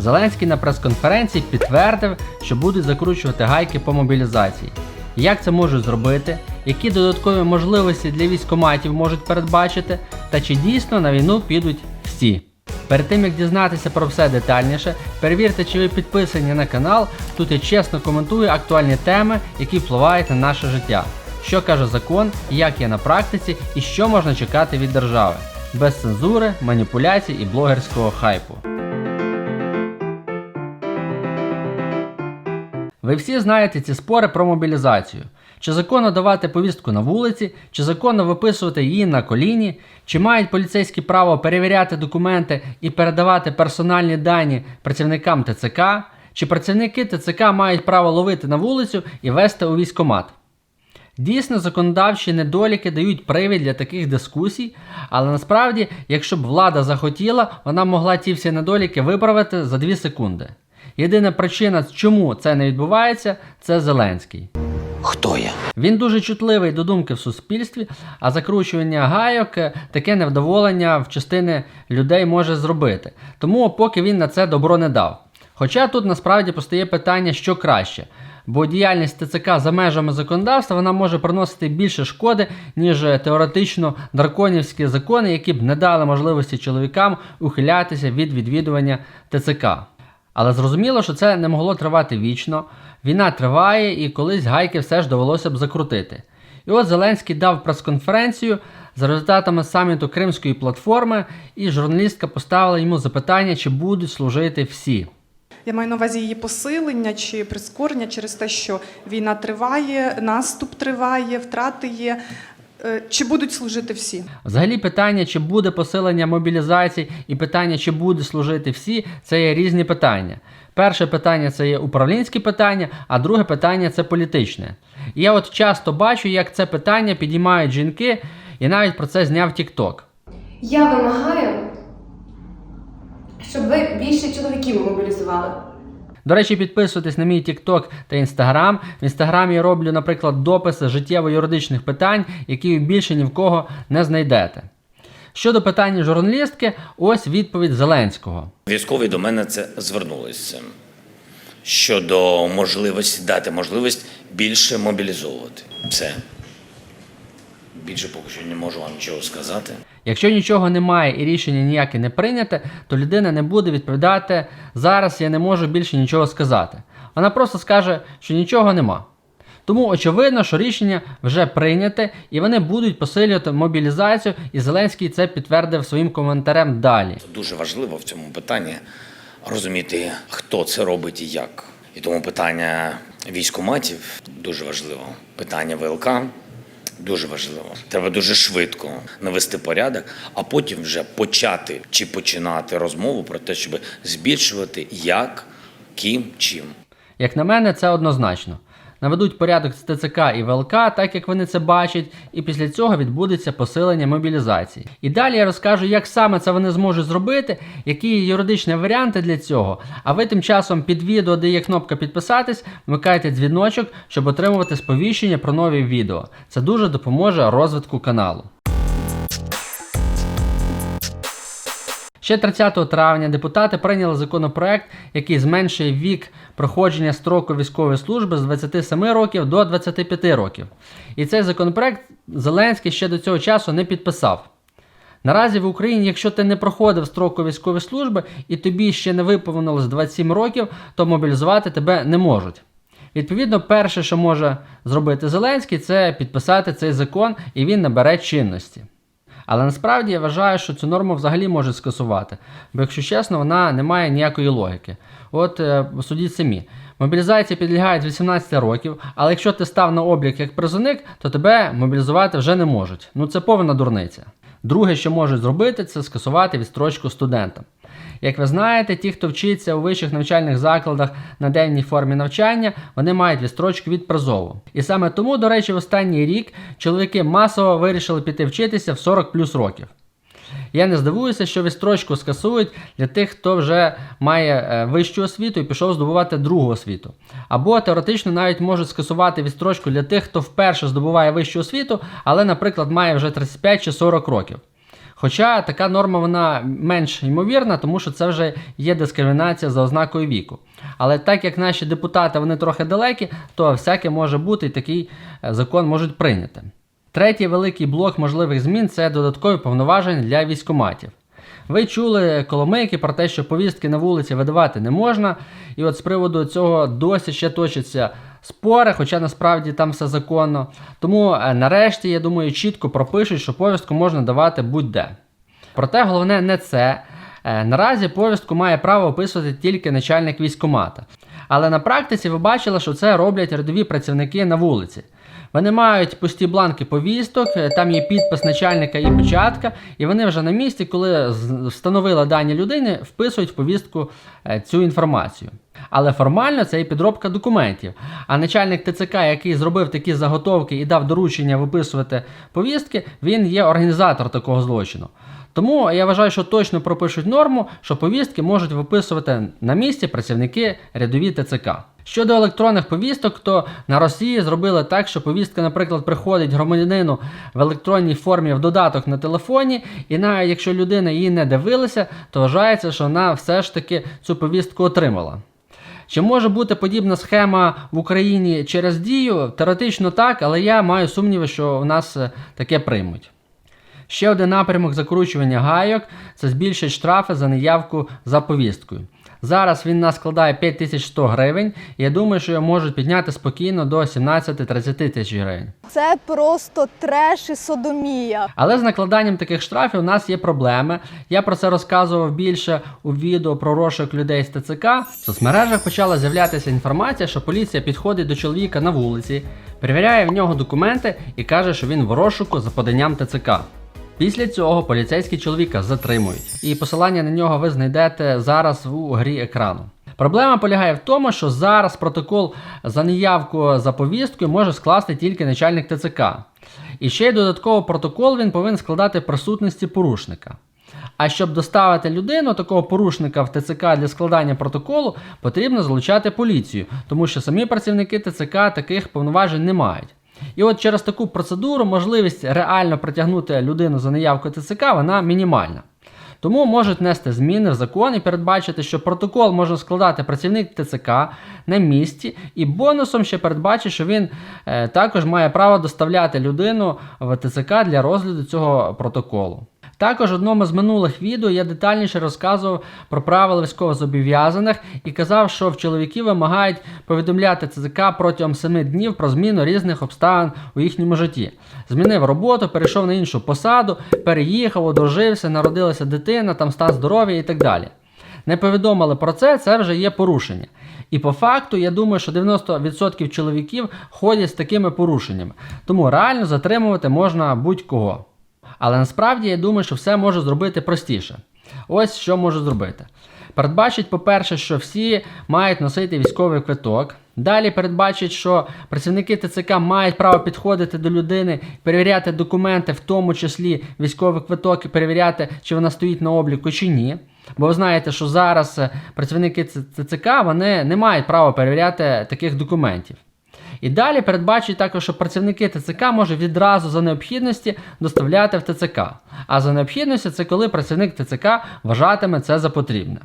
Зеленський на прес-конференції підтвердив, що будуть закручувати гайки по мобілізації. Як це можуть зробити, які додаткові можливості для військоматів можуть передбачити, та чи дійсно на війну підуть всі. Перед тим як дізнатися про все детальніше, перевірте, чи ви підписані на канал. Тут я чесно коментую актуальні теми, які впливають на наше життя. Що каже закон, як є на практиці і що можна чекати від держави, без цензури, маніпуляцій і блогерського хайпу. Ви всі знаєте ці спори про мобілізацію. Чи законно давати повістку на вулиці, чи законно виписувати її на коліні, чи мають поліцейські право перевіряти документи і передавати персональні дані працівникам ТЦК, чи працівники ТЦК мають право ловити на вулицю і вести у військкомат. Дійсно, законодавчі недоліки дають привід для таких дискусій, але насправді, якщо б влада захотіла, вона могла ті всі недоліки виправити за 2 секунди. Єдина причина, чому це не відбувається, це Зеленський. Хто я? Він дуже чутливий до думки в суспільстві, а закручування гайок е, таке невдоволення в частини людей може зробити. Тому поки він на це добро не дав. Хоча тут насправді постає питання, що краще. Бо діяльність ТЦК за межами законодавства вона може приносити більше шкоди, ніж е, теоретично драконівські закони, які б не дали можливості чоловікам ухилятися від відвідування ТЦК. Але зрозуміло, що це не могло тривати вічно. Війна триває і колись гайки все ж довелося б закрутити. І от Зеленський дав прес-конференцію за результатами саміту Кримської платформи, і журналістка поставила йому запитання, чи будуть служити всі. Я маю на увазі її посилення чи прискорення через те, що війна триває, наступ триває, втрати є. Е, Чи будуть служити всі? Взагалі, питання, чи буде посилення мобілізації, і питання, чи буде служити всі, це є різні питання. Перше питання це є управлінське питання, а друге питання це політичне. І я от часто бачу, як це питання підіймають жінки, і навіть про це зняв TikTok. Я вимагаю, щоб ви більше чоловіків мобілізували. До речі, підписуйтесь на мій TikTok та Instagram. В інстаграмі я роблю, наприклад, дописи життєво-юридичних питань, які більше ні в кого не знайдете. Щодо питання журналістки, ось відповідь Зеленського. Військові до мене це звернулися щодо можливості дати можливість більше мобілізовувати. Все. Більше поки що не можу вам нічого сказати. Якщо нічого немає і рішення ніяке не прийняте, то людина не буде відповідати зараз я не можу більше нічого сказати. Вона просто скаже, що нічого нема. Тому очевидно, що рішення вже прийняте і вони будуть посилювати мобілізацію, і Зеленський це підтвердив своїм коментарем далі. Дуже важливо в цьому питанні розуміти, хто це робить і як. І тому питання військоматів дуже важливо. Питання ВЛК дуже важливо. Треба дуже швидко навести порядок, а потім вже почати чи починати розмову про те, щоб збільшувати як, ким, чим. Як на мене, це однозначно. Наведуть порядок з ТЦК і ВЛК, так як вони це бачать, і після цього відбудеться посилення мобілізації. І далі я розкажу, як саме це вони зможуть зробити, які юридичні варіанти для цього. А ви тим часом під відео, де є кнопка підписатись, вмикайте дзвіночок, щоб отримувати сповіщення про нові відео. Це дуже допоможе розвитку каналу. Ще 30 травня депутати прийняли законопроект, який зменшує вік проходження строку військової служби з 27 років до 25 років. І цей законопроект Зеленський ще до цього часу не підписав. Наразі в Україні, якщо ти не проходив строку військової служби і тобі ще не виповнилось 27 років, то мобілізувати тебе не можуть. Відповідно, перше, що може зробити Зеленський, це підписати цей закон і він набере чинності. Але насправді я вважаю, що цю норму взагалі можуть скасувати, бо, якщо чесно, вона не має ніякої логіки. От е, судіть самі. Мобілізація підлягає з 18 років, але якщо ти став на облік як призовник, то тебе мобілізувати вже не можуть. Ну це повна дурниця. Друге, що можуть зробити, це скасувати відстрочку студентам. Як ви знаєте, ті, хто вчиться у вищих навчальних закладах на денній формі навчання, вони мають відстрочку від призову. І саме тому, до речі, в останній рік чоловіки масово вирішили піти вчитися в 40 плюс років. Я не здивуюся, що відстрочку скасують для тих, хто вже має е, вищу освіту і пішов здобувати другу освіту. Або теоретично навіть можуть скасувати відстрочку для тих, хто вперше здобуває вищу освіту, але, наприклад, має вже 35 чи 40 років. Хоча така норма вона менш ймовірна, тому що це вже є дискримінація за ознакою віку. Але так як наші депутати вони трохи далекі, то всяке може бути і такий е, закон можуть прийняти. Третій великий блок можливих змін це додаткові повноваження для військоматів. Ви чули коломийки про те, що повістки на вулиці видавати не можна, і от з приводу цього досі ще точаться спори, хоча насправді там все законно. Тому е, нарешті, я думаю, чітко пропишуть, що повістку можна давати будь-де. Проте головне не це. Е, Наразі повістку має право описувати тільки начальник військкомата. Але на практиці ви бачили, що це роблять рядові працівники на вулиці. Вони мають пусті бланки повісток, е, там є підпис начальника і печатка, і вони вже на місці, коли встановили дані людини, вписують в повістку е, цю інформацію. Але формально це і підробка документів. А начальник ТЦК, який зробив такі заготовки і дав доручення виписувати повістки, він є організатор такого злочину. Тому я вважаю, що точно пропишуть норму, що повістки можуть виписувати на місці працівники рядові ТЦК. Щодо електронних повісток, то на Росії зробили так, що повістка, наприклад, приходить громадянину в електронній формі в додаток на телефоні, і навіть якщо людина її не дивилася, то вважається, що вона все ж таки цю повістку отримала. Чи може бути подібна схема в Україні через дію? Теоретично так, але я маю сумніви, що в нас е, таке приймуть. Ще один напрямок закручування гайок це збільшить штрафи за неявку за повісткою. Зараз він нас складає 5100 гривень, і я думаю, що його можуть підняти спокійно до 17-30 тисяч гривень. Це просто треш і содомія. Але з накладанням таких штрафів у нас є проблеми. Я про це розказував більше у відео про розшук людей з ТЦК. В соцмережах почала з'являтися інформація, що поліція підходить до чоловіка на вулиці, перевіряє в нього документи і каже, що він в розшуку за поданням ТЦК. Після цього поліцейські чоловіка затримують, і посилання на нього ви знайдете зараз у грі екрану. Проблема полягає в тому, що зараз протокол за неявку за повісткою може скласти тільки начальник ТЦК. І ще й додатково протокол він повинен складати присутності порушника. А щоб доставити людину, такого порушника в ТЦК для складання протоколу, потрібно залучати поліцію, тому що самі працівники ТЦК таких повноважень не мають. І от через таку процедуру можливість реально притягнути людину за неявку ТЦК вона мінімальна. Тому можуть нести зміни в закон і передбачити, що протокол може складати працівник ТЦК на місці, і бонусом ще передбачить, що він е, також має право доставляти людину в ТЦК для розгляду цього протоколу. Також в одному з минулих відео я детальніше розказував про правила військовозобов'язаних і казав, що в чоловіків вимагають повідомляти ЦЗК протягом 7 днів про зміну різних обставин у їхньому житті. Змінив роботу, перейшов на іншу посаду, переїхав, одружився, народилася дитина, там стан здоров'я і так далі. Не повідомили про це, це вже є порушення. І по факту, я думаю, що 90% чоловіків ходять з такими порушеннями. Тому реально затримувати можна будь-кого. Але насправді я думаю, що все можу зробити простіше. Ось що можу зробити. Передбачить, по-перше, що всі мають носити військовий квиток. Далі передбачить, що працівники ТЦК мають право підходити до людини, перевіряти документи, в тому числі військовий квиток, і перевіряти, чи вона стоїть на обліку чи ні. Бо ви знаєте, що зараз е, працівники ТЦК вони не мають права перевіряти таких документів. І далі передбачить також, що працівники ТЦК можуть відразу за необхідності доставляти в ТЦК. А за необхідності це коли працівник ТЦК вважатиме це за потрібне.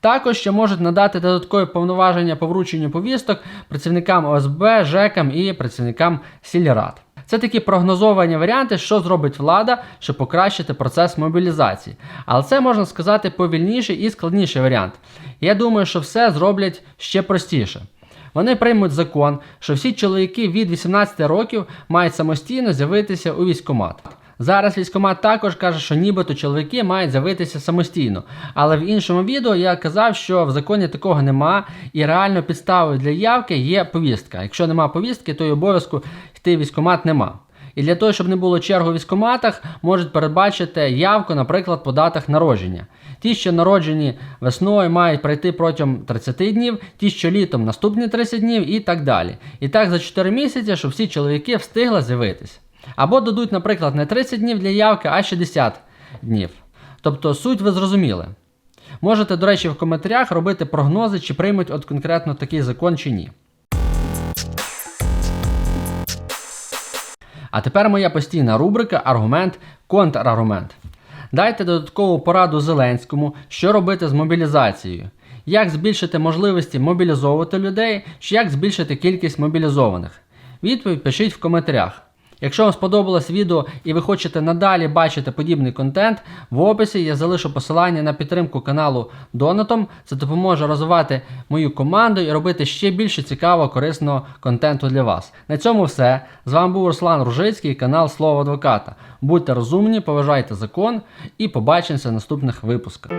Також ще можуть надати додаткові повноваження по врученню повісток працівникам ОСБ, ЖЕКам і працівникам сільрад. Це такі прогнозовані варіанти, що зробить влада, щоб покращити процес мобілізації. Але це можна сказати повільніший і складніший варіант. Я думаю, що все зроблять ще простіше. Вони приймуть закон, що всі чоловіки від 18 років мають самостійно з'явитися у військкомат. Зараз військкомат також каже, що нібито чоловіки мають з'явитися самостійно. Але в іншому відео я казав, що в законі такого нема, і реально підставою для явки є повістка. Якщо нема повістки, то й обов'язку йти в військкомат нема. І для того, щоб не було черг у військкоматах, можуть передбачити явку, наприклад, по датах народження. Ті, що народжені весною, мають пройти протягом 30 днів, ті, що літом наступні 30 днів і так далі. І так за 4 місяці, щоб всі чоловіки встигли з'явитись. Або дадуть, наприклад, не 30 днів для явки, а 60 днів. Тобто суть ви зрозуміли. Можете, до речі, в коментарях робити прогнози, чи приймуть от конкретно такий закон чи ні. А тепер моя постійна рубрика аргумент контраргумент. Дайте додаткову пораду Зеленському, що робити з мобілізацією. Як збільшити можливості мобілізовувати людей, чи як збільшити кількість мобілізованих? Відповідь пишіть в коментарях. Якщо вам сподобалось відео і ви хочете надалі бачити подібний контент, в описі я залишу посилання на підтримку каналу Донатом. Це допоможе розвивати мою команду і робити ще більше цікавого, корисного контенту для вас. На цьому все. З вами був Руслан Ружицький, канал Слово Адвоката. Будьте розумні, поважайте закон і побачимося в наступних випусках.